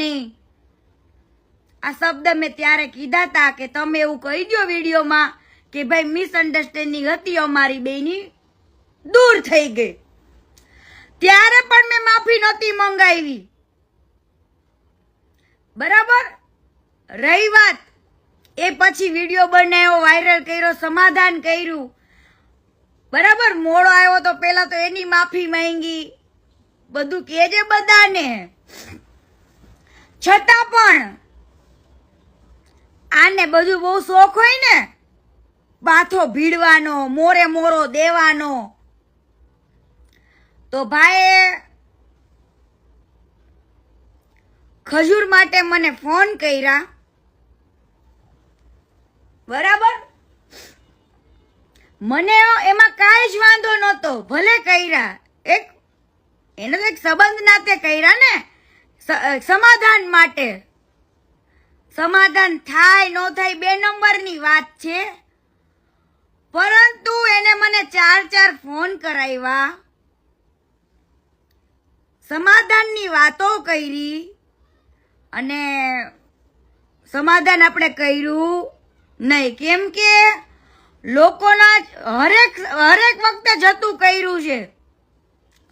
નહીં આ શબ્દ મેં ત્યારે કીધા હતા કે તમે એવું કહી દો વિડીયોમાં કે ભાઈ મિસઅન્ડરસ્ટેન્ડિંગ હતી અમારી બેની દૂર થઈ ગઈ. ત્યારે પણ મેં માફી નહોતી મંગાવી. બરાબર? રહી વાત. એ પછી વીડિયો બનાવ્યો વાયરલ કર્યો, સમાધાન કર્યું. બરાબર? મોડો આવ્યો તો પેલા તો એની માફી માંગી. બધું કેજે બધાને. છતાં પણ આને બધું બહુ શોખ હોય ને, બાથો ભીડવાનો, મોરે મોરો દેવાનો. તો ભાઈ ખજૂર માટે મને ફોન કર્યા. બરાબર? મને એમાં કાંઈ જ વાંધો નહોતો. ભલે કર્યા. એક, એને તો એક સંબંધ નાતે કર્યા ને. સમાધાન માટે. સમાધાન થાય, ન થાય બે નંબરની વાત છે. પરંતુ એને મને ચાર ચાર ફોન કરાવ્યા. સમાધાનની વાતો કરી અને સમાધાન આપણે કર્યું નહીં. કેમ કે લોકોના હરેક હરેક વખતે જતું કર્યું છે.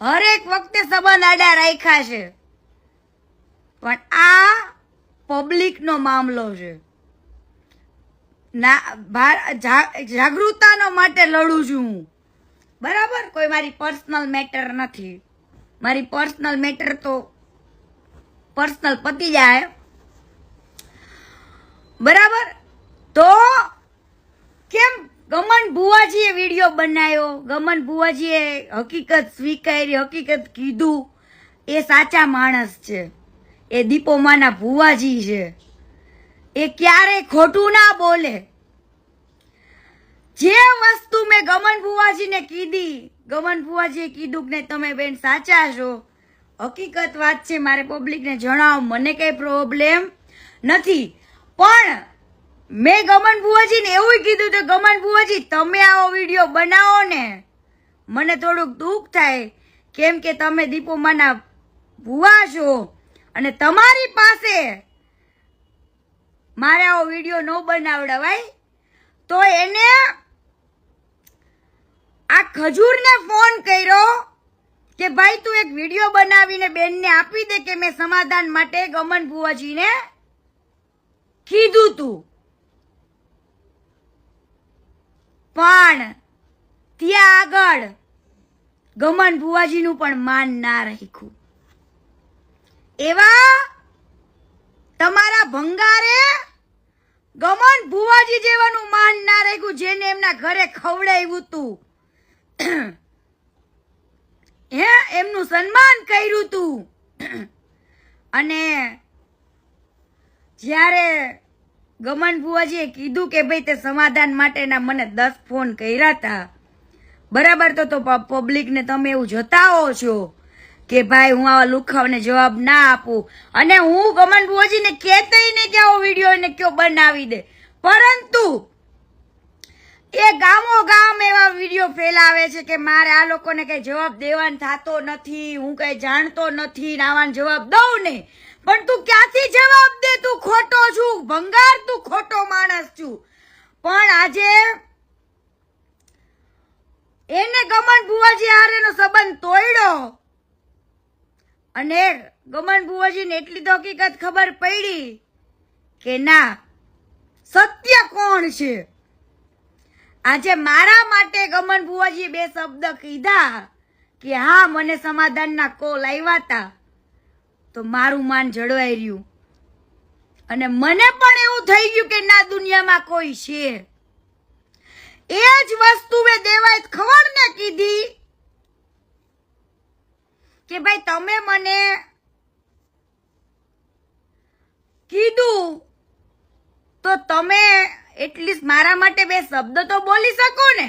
હરેક વખતે સંબંધ આડા રાખ્યા છે. પણ આ પબ્લિકનો મામલો છે. ના જાગૃતતાનો માટે લડું છું હું. બરાબર? કોઈ મારી પર્સનલ મેટર નથી. મારી પર્સનલ મેટર તો પર્સનલ પતી જાય. બરાબર? તો કેમ ગમન ભુવાજીએ વીડિયો બનાવ્યો? ગમન ભુવાજીએ હકીકત સ્વીકારી, હકીકત કીધું. એ સાચા માણસ છે. એ દીપોમાના ભુવાજી છે. એ ક્યારેય ખોટું ના બોલે. જે વસ્તુ મેં ગમન ભુવાજીને કીધી, ગમન ભુવાજીએ કીધું કે તમે બેન સાચા છો. હકીકત વાત છે, મારે પબ્લિકને જણાવો, મને કઈ પ્રોબ્લેમ નથી. પણ મેં ગમન ભુવાજીને એવું કીધું તો ગમન ભુવાજી, તમે આવો વીડિયો બનાવો ને, મને થોડુંક દુઃખ થાય. કેમ કે તમે દીપોમાના ભુવા છો. અને તમારી પાસે મારે આવો વીડિયો ન બનાવડાવાય, તો એને આ ખજૂરને ફોન કર્યો કે ભાઈ તું એક વીડિયો બનાવીને બેનને આપી દે કે મેં સમાધાન માટે ગમન ભુવાજીને કીધું તું. પણ ત્યાં આગળ ગમન ભુવાજીનું પણ માન ના રાખ્યું. એવા તમારા ભંગારે ગમન ભુવાજી જેવાનું માન ના રાખ્યું, જેને એમના ઘરે ખવડાવ્યું તું. હે, એમનું સન્માન કર્યું તું. અને જ્યારે ગમન ભુવાજીએ કીધું કે ભાઈ તે સમાધાન માટેના મને દસ ફોન કર્યા હતા બરાબર તો તો પબ્લિકને તમે એવું જતાવો છો. કે ભાઈ હું આવા લુખાવને જવાબ ના આપું. અને હું કમન ભુવાજીને કહેતઈ ને કે આવો વીડિયો એને કયો બનાવી દે. પરંતુ એ ગામો ગામ એવા વીડિયો ફેલાવે છે કે મારે આ લોકોને કઈ જવાબ દેવાનો થતો નથી, હું કઈ જાણતો નથી નાવાનો જવાબ દઉં ને પણ તું ક્યાંથી જવાબ દે? તું ખોટો છું. ભંગાર તું ખોટો માણસ છું. પણ આજે એને ગમન ભુવાજી હારેનો સંબંધ અને ગમન ભુવાજીને એટલી તો હકીકત ખબર પડી કે ના, સત્ય કોણ છે? આજે મારા માટે ગમન ભુવાજીએ બે શબ્દ કીધા કે હા, મને સમાધાનના કોલ આવ્યા હતા તો મારું માન જળવાઈ રહ્યું. અને મને પણ એવું થઈ ગયું કે ના, દુનિયામાં કોઈ છે. એ જ વસ્તુ મેં દેવાય ખબર ને કીધી કે ભાઈ તમે મને કીધું તો તમે એટલીસ્ટ મારા માટે બે શબ્દ તો બોલી શકો ને?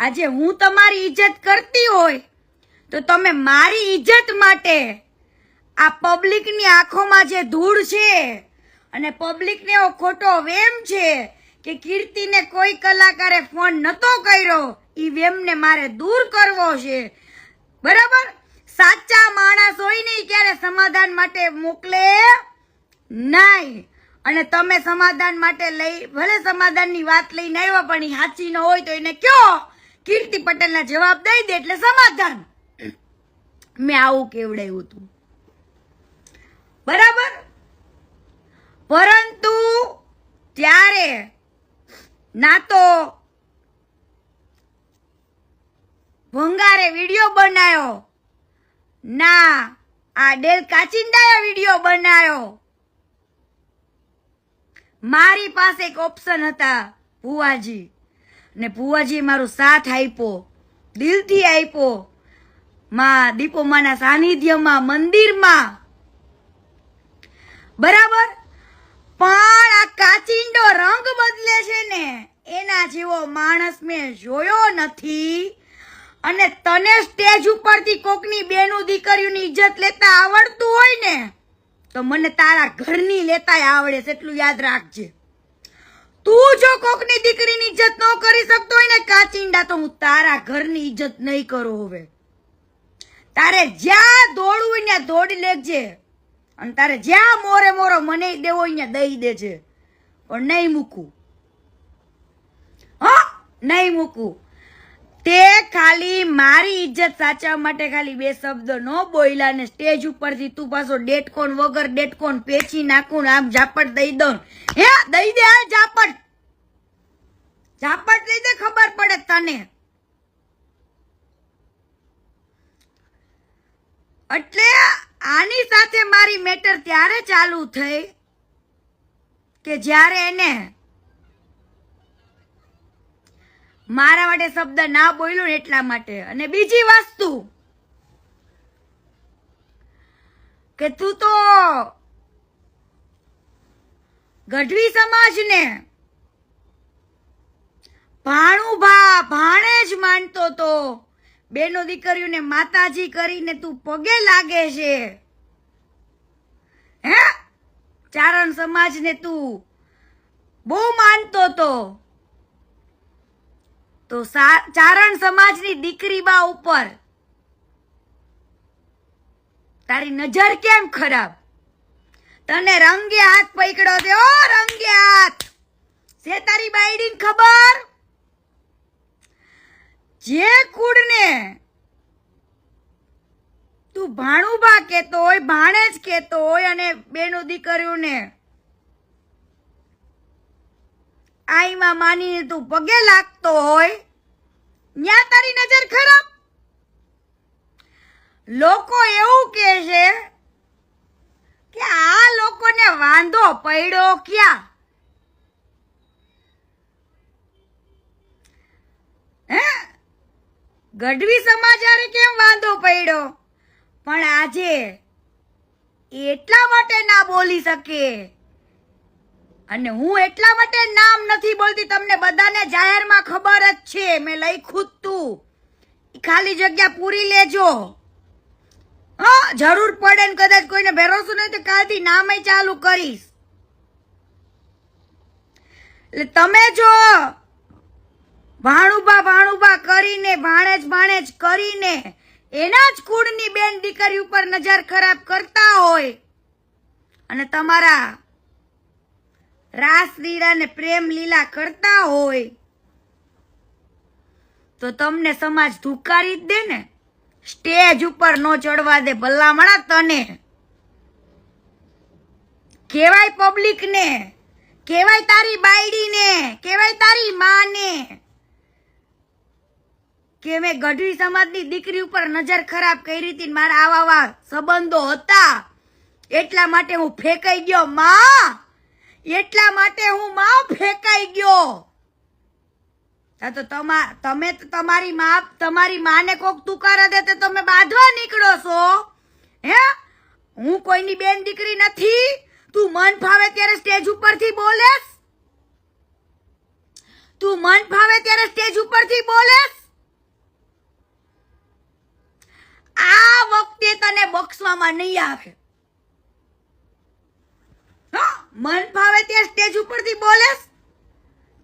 આજે હું તમારી ઇજ્જત કરતી હોય તો તમે મારી ઇજ્જત માટે આ પબ્લિકની આંખોમાં જે ધૂળ છે અને પબ્લિકને એવો ખોટો વેમ છે કે કીર્તિને કોઈ કલાકારે ફોન નતો કર્યો એ વેમને મારે દૂર કરવો છે. બરાબર? સાચા માણસ હોય ને ક્યારે સમાધાન માટે મોકલે નહીં. અને તમે સમાધાન માટે લઈ, ભલે સમાધાનની વાત લઈને આવ્યા પણ ઈ સાચી ન હોય તો એને કયો? કીર્તિ પટેલના જવાબ દઈ દે એટલે સમાધાન. મેં આવું કેવડાવ્યું હતું. બરાબર? પરંતુ ત્યારે ના તો ભંગારે વીડિયો બનાવ્યો ના આ ડેલ કાચિંદાએ વીડિયો બનાવ્યો. મારી પાસે એક ઓપ્શન હતા, ભુવાજી. ને ભુવાજીએ મારો સાથ આપ્યો, દિલથી આપ્યો. માં દીપોમાના સાનિધ્યમાં, મંદિરમાં. બરાબર? પણ આ કાચિંડો રંગ બદલે છે ને, એના જેવો માણસ મેં જોયો નથી. અને તને સ્ટેજ ઉપરથી કોકની બેનું દીકરીઓની ઇજ્જત લેતા આવડતું હોય ને, તો મને તારા ઘરની લેતાય આવડે છે, એટલું યાદ રાખજે. તું જો કોકની દીકરીની ઇજ્જત ન કરી શકતો હોય ને, કાચિંડા, તો હું તારા ઘરની ઇજ્જત નહીં કરું હવે. તારે જ્યાં દોડવું હોય ત્યાં દોડી લેજે, અને તારે જ્યાં મોરે મોરો મને દેવો હોય ત્યાં દઈ દેજે. પણ નહીં મૂકું. હા, નહીં મૂકું. તે ખાલી મારી ઇજ્જત સાચવવા માટે ખાલી બે શબ્દો ન બોલ્યા ને સ્ટેજ ઉપરથી તું પાછો ડેટકોન વગર ડેટકોન પેચી નાખું ને આમ ઝાપટ દઈ દઉં. હે, દઈ દે આ ઝાપટ. ઝાપટ દઈ દે, ખબર પડે તને. એટલે આની સાથે મારી મેટર ત્યારે ચાલુ થઈ કે જ્યારે એને મારા માટે શબ્દ ના બોલ્યો ને એટલા માટે. અને બીજી વસ્તુ કે તું તો ગઢવી સમાજને ભાણુભા ભાણે જ માનતો તો. બેનો દીકરીઓને માતાજી કરીને તું પગે લાગે છે. હે? ચારણ સમાજને તું બહુ માનતો તો. તો ચારણ સમાજની દીકરી બા ઉપર. તારી નજર કેમ ખરાબ? તને રંગે હાથ પકડ્યો છે ઓ રંગે હાથ. છે તારી બાઈડી ખબર? જે કુડને તું ભાણુબા કેતો હોય, ભાણેજ કેતો હોય અને બેનું દીકરીઓને આઈમાં માનીને તું પગે લાગતો હોય, ન્યા તારી નજર ખરાબ. લોકો એવું કે છે કે આ લોકોને વાંધો પડ્યો ક્યાં? હે? ગઢવી સમાચારે કેમ વાંધો પડ્યો? પણ આજે એટલા માટે ના બોલી શકે. અને હું એટલા માટે નામ નથી બોલતી, તમને બધાને જાહેરમાં ખબર જ છે. મેં લખ્યું જ તું. ખાલી જગ્યા પૂરી લેજો. હા, જરૂર પડે ને કદાચ કોઈને ભરોસો નહીં તો કાલથી નામે ચાલુ કરીશ. એટલે તમે જો ભાણુબા ભાણુબા કરીને, ભાણેજ ભાણેજ કરીને એના જ કુળની બેન દીકરી ઉપર નજર ખરાબ કરતા હોય અને તમારા રાસ, લીલા ને પ્રેમ લીલા કરતા હોય. તો તમને સમાજ ધુકારી જ દે ને. સ્ટેજ ઉપર નો ચડવા દે ભલામણા તને. કેવાય પબ્લિક ને. કેવાય તારી બાયડી ને. કેવાય તારી માને. કે મેં ગઢવી સમાજની દીકરી ઉપર નજર ખરાબ કરી હતી મારા આવા આવા સંબંધો હતા. એટલા માટે હું ફેંકાઈ ગયો, માં. એટલા માટે હું માં ફેંકાઈ ગયો. હા તો તમા, તમે તમારી માં તમારી માને કોક તુકારા દે તો તમે બાંધવા નીકળો છો. હે? હું કોઈની બેન દીકરી નથી. તું મન ફાવે ત્યારે સ્ટેજ ઉપરથી બોલેસ. તું મન ફાવે ત્યારે સ્ટેજ ઉપરથી બોલેસ. આ વખતે તને બક્ષવામાં નહીં આવે. મન ફાવે ત્યાં સ્ટેજ ઉપરથી બોલેસ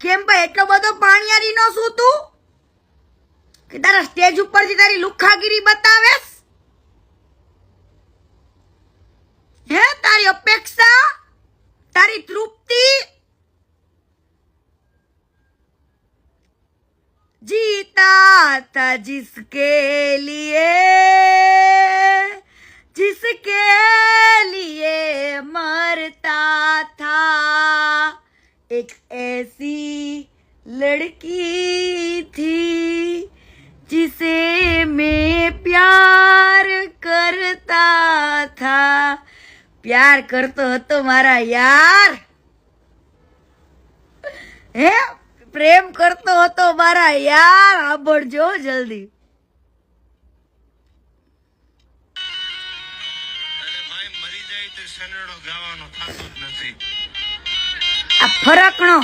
કેમ ભાઈ, એટલો બધો પાણીયારી ન શું તું? કે તારા સ્ટેજ ઉપરથી તારી લુખાગીરી બતાવેસ હે, તારી અપેક્ષા? તારી તૃપ્તિ? જીતા તા જિસકે લીએ. जिसके लिए मरता था एक ऐसी लड़की थी जिसे मैं प्यार करता था प्यार કરતો હતો મારા યાર હે પ્રેમ કરતો હતો મારા યાર સાંભળજો જલ્દી સનેડો ગાવાનો થતો જ નથી. આ ફરકણો.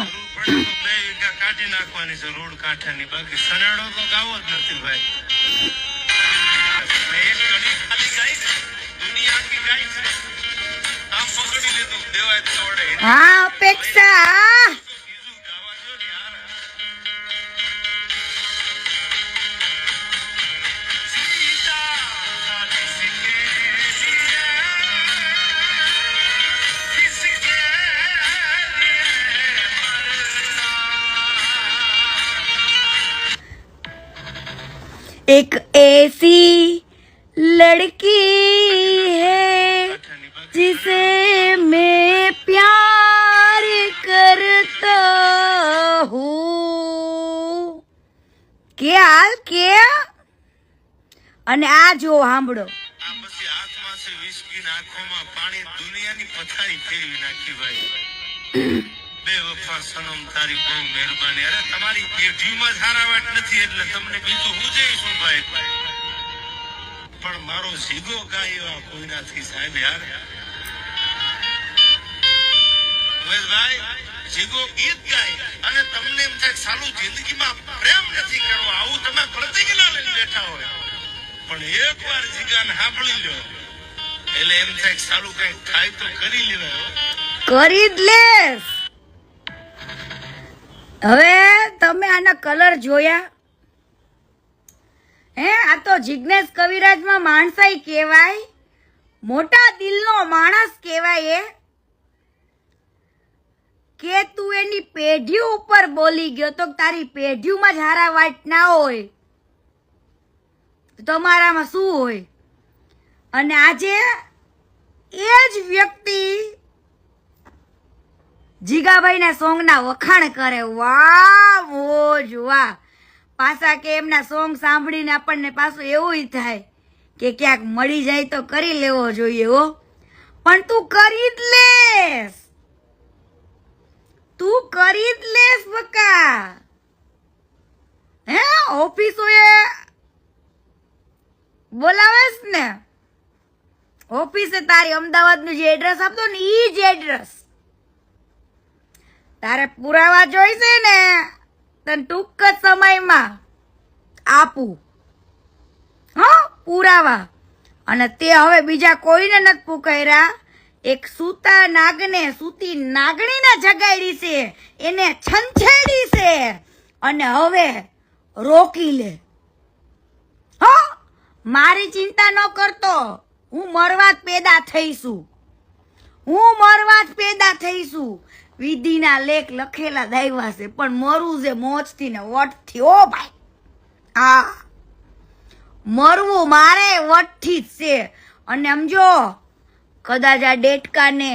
બે વીઘા કાઢી નાખવાની છે રોડ કાંઠાની. બાકી સનેડો તો ગાવો જ નથી ભાઈ. હા એક एक ऐसी लड़की है जिसे मैं प्यार करता हूँ। કે હાલ કે અને આ જો સાંભળો. આંખોમાં પાણી દુનિયાની પથારી ફેરવી નાખી ભાઈ. બે સનમ તારી બહુ મહેરબાની. અરે, તમારી પેઢીમાં સારા વાટ નથી એટલે તમને બીજું હું જઈશું ભાઈ? પણ મારો જીગો ગાય એવા કોઈનાથી સાહેબ યાર. અને તમને એમ થાય સાલું જિંદગીમાં પ્રેમ નથી કરવો. આવું તમે પ્રતિજ્ઞા લઈને બેઠા હોય. પણ એકવાર જીગાને સાંભળી લ્યો એટલે એમ થાય કે સાલું કંઈક થાય તો કરી લેવાય હવે તમે આના કલર જોયા? હે, આ તો જિજ્ઞેશ કવિરાજમાં માણસાઈ કહેવાય. મોટા દિલનો માણસ કહેવાય એ. કે તું એની પેઢી ઉપર બોલી ગયો તો તારી પેઢીમાં જ હારા વાટ ના હોય. તમારામાં શું હોય? અને આજે એ જ વ્યક્તિ જીગાભાઈના સોંગના વખાણ કરે. વાહ વાહ પાછા કે એમના સોંગ સાંભળીને આપણને પાછું એવું થાય કે ક્યાંક મળી જાય તો કરી લેવો જોઈએ હો. પણ તું કરી જ લેસ તું કરી જ લેસ બકા. હે, ઓફિસોએ બોલાવેસ ને. ઓફિસે તારી અમદાવાદનું જે એડ્રેસ આપતો ને ઈ જ એડ્રેસ તારે પુરાવા જોઈશે ને, તને ટૂંક જ સમયમાં આપું. હા, પુરાવા. અને તે હવે બીજા કોઈને નથી પુકાર્યા. એક સૂતા નાગને સૂતી નાગણીને જગાડી છે. એને છંછેડી છે. અને હવે રોકી લે. હા, મારી ચિંતા ન કરતો. હું મરવા જ પેદા થઈશું. હું મરવા જ પેદા થઈશું. વિધિના લેખ લખેલા દાયવા છે, પણ મરવું છે મોજથી ને વટથી, ઓ ભાઈ! આ મરવું મારે વટથી જ છે. અને સમજો કદાચ આ ડેટકાને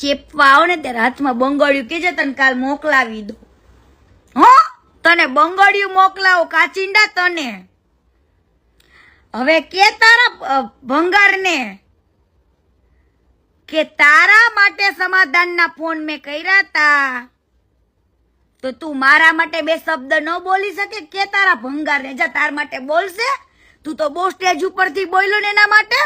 ચેપવા આવો ને ત્યારે હાથમાં બંગડિયું કે છે તને કાલ મોકલાવી દો હો, તને બંગડિયું મોકલાવો, કાચિંડા તને. હવે કે તારા ભંગારને? કે તારા માટે સમાધાનના ફોન મેં કર્યા હતા તો તું મારા માટે બે શબ્દ ન બોલી શકે, કે તારા ભંગારને જા, તાર માટે બોલશે? તું તો બહુ સ્ટેજ ઉપરથી બોલ્યો ને એના માટે.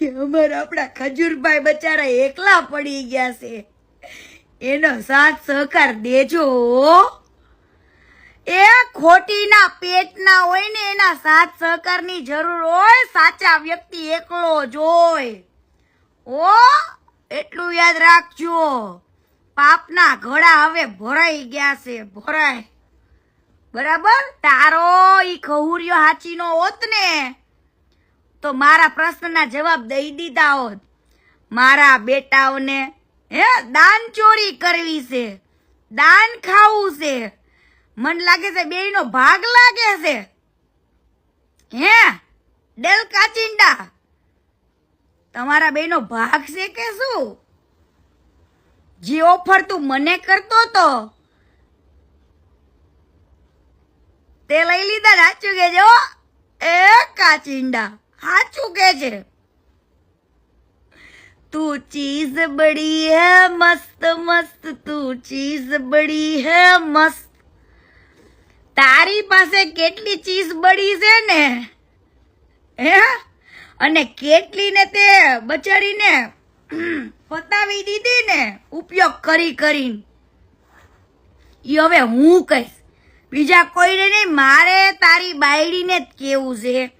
કે અમારા આપણા ખજૂરભાઈ બચારા એકલા પડી ગયા છે. એનો સાથ સહકાર દેજો એ ખોટીના પેટના હોય ને એના સાથ સહકારની જરૂર હોય, સાચા વ્યક્તિ એકલો જ હોય. ઓ એટલું યાદ રાખજો. પાપના ઘડા હવે ભરાઈ ગયા છે, ભરાય. બરાબર? તારો ઈ ખહુરિયો હાચીનો હોત ને, તો મારા પ્રશ્નના જવાબ દઈ દીધા હોત. મારા બેટાઓને, હે, દાન ચોરી કરવી છે. દાન ખાવું છે. મન લાગે છે બેયનો ભાગ લાગે છે. હે, ડેલ કાચિંડા. તમારા બેનો ભાગ છે કે શું? જે ઓફર તું મને કરતો તો તે લઈ લીધા, સાચું કે જો એ કાચિંડા, સાચું કે છે તું ચીઝ બડી હે મસ્ત મસ્ત, તું ચીઝ બડી હે મસ્ત. તારી પાસે કેટલી ચીઝ બળી છે ને? હે? અને કેટલીને તે બચારીને પતાવી દીધી ને ઉપયોગ કરી કરીને. એ હવે હું કહીશ. બીજા કોઈને નહીં, મારે તારી બાયડીને જ કેવું છે.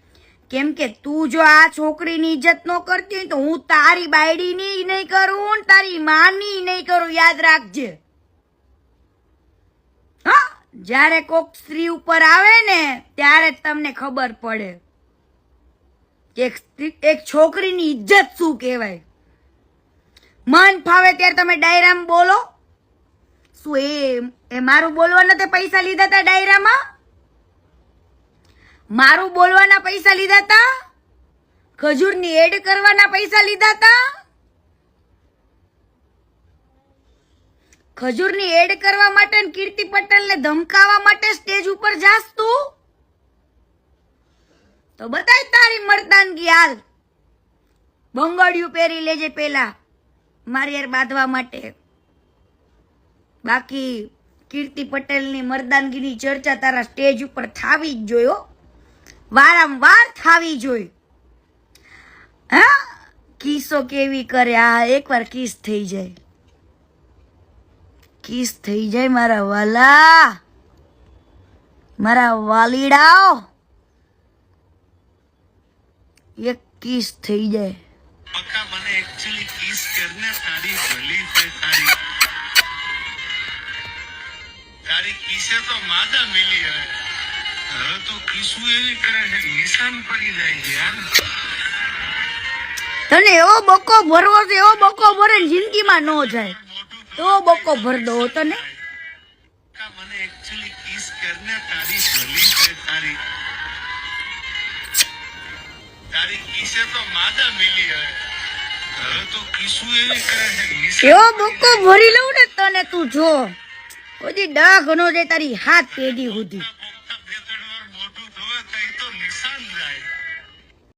કેમ કે તું જો આ છોકરીની ઇજ્જત ન કરતી હોય તો હું તારી બાયડીની નહીં કરું તારી માની નહીં કરું, યાદ રાખજે. હા, જ્યારે કોક સ્ત્રી ઉપર આવે ને, ત્યારે જ તમને ખબર પડે. કે એક છોકરીની ઇજ્જત શું કહેવાય? મન ફાવે ત્યારે તમે ડાયરામ બોલો. શું એ એ મારું બોલવાના તે પૈસા લીધા હતા ડાયરામાં? મારું બોલવાના પૈસા લીધા હતા ખજૂરની એડ કરવાના પૈસા લીધા હતા ખજૂરની એડ કરવા માટે કીર્તિ પટેલને ધમકાવા માટે સ્ટેજ ઉપર જાસ તું? તો બતાય તારી મર્દાનગી હાલ. બંગડિયું પહેરી લેજે પેલા મારી યાર બાંધવા માટે. બાકી કીર્તિ પટેલની મર્દાનગીની ચર્ચા તારા સ્ટેજ ઉપર થાવી જ જોયો વારંવાર થાવી જોઈ. હા? કિસ્સો કેવી કરે? આ એકવાર કિસ થઈ જાય. કિસ થઈ જાય મારા વાલા. મારા વાલીડાઓ. એક કિસ થઈ જાય. બકા મને એકચ્યુઅલી કિસ કરને તારી ભલી છે તારી. તારી કિસે તો માદા મિલી હવે. હવે તો કિસુ એવી કરે છે નિશાન પડી જાય છે યાર. તને એવો બકો ભરવો છે એવો બકો ભરે જિંદગીમાં ન જાય. તો બકો ભર દો તને. એવી બુક્કો ભરી લઉં ને તને તું જો. કોઈ ડાઘ નો જાય તારી હાથ પેઢી સુધી.